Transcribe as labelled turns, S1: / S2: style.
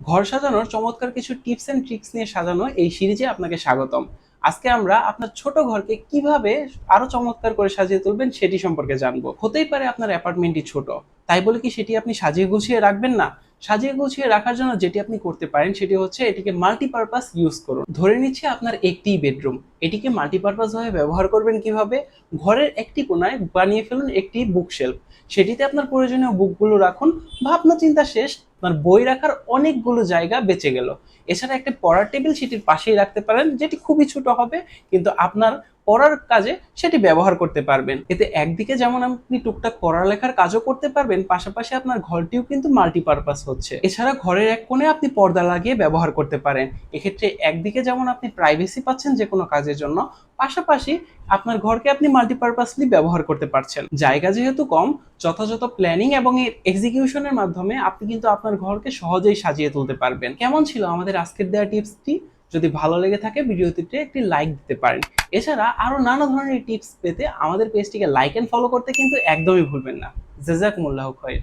S1: ঘর সাজানোর চমৎকার কিছু টিপস এন্ড ট্রিক্স নিয়ে সাজানো এই সিরিজে আপনাকে স্বাগতম। আজকে আমরা আপনার ছোট ঘরকে কীভাবে আরও চমৎকার করে সাজিয়ে তুলবেন সেটি সম্পর্কে জানব। হতেই পারে আপনার অ্যাপার্টমেন্টটি ছোট। তাই বলে কি সেটি আপনি সাজিয়ে গুছিয়ে রাখবেন না? সাজিয়ে গুছিয়ে রাখার জন্য যেটি আপনি করতে পারেন সেটি হচ্ছে এটিকে মাল্টিপারপাস ইউজ করুন। ধরে নিচ্ছে আপনার একটি বেডরুম। এটিকে মাল্টিপারপাস ভাবে ব্যবহার করবেন কীভাবে? ঘরের একটি কোনায় বানিয়ে ফেলুন একটি বুকশেলফ সেটিতে আপনার প্রয়োজনীয় বুকগুলো রাখুন। ভাবনা চিন্তা শেষ। আপনার বই রাখার অনেকগুলো জায়গা বেঁচে গেল। এছাড়া একটা পড়ার টেবিল সেটির পাশেই রাখতে পারেন, যেটি খুবই ছোট হবে, কিন্তু আপনার পড়ার কাজে সেটি ব্যবহার করতে পারবেন। এতে একদিকে যেমন আপনি টুকটাক পড়ালেখার কাজও করতে পারবেন, পাশাপাশি আপনার ঘরটিও কিন্তু মাল্টিপারপাস হচ্ছে। এছাড়া ঘরের এক কোণে আপনি পর্দা লাগিয়ে ব্যবহার করতে পারেন। এক্ষেত্রে একদিকে যেমন আপনি প্রাইভেসি পাচ্ছেন যে কোনো কাজের জন্য, পাশাপাশি আপনার ঘরকে আপনি মাল্টিপারপাসলি ব্যবহার করতে পারছেন। জায়গা যেহেতু কম, যথাযথ প্ল্যানিং এবং এর এক্সিকিউশনের মাধ্যমে আপনি কিন্তু আপনার ঘরকে সহজেই সাজিয়ে তুলতে পারবেন। কেমন ছিল আমাদের আজকের দেওয়া টিপসটি? যদি ভালো লেগে থাকে ভিডিওটিতে একটি লাইক দিতে পারেন। এছাড়া আরও নানা ধরনের টিপস পেতে আমাদের পেজটিকে লাইক এন্ড ফলো করতে কিন্তু একদমই ভুলবেন না। জেজাকুমুল্লাহ খয়ের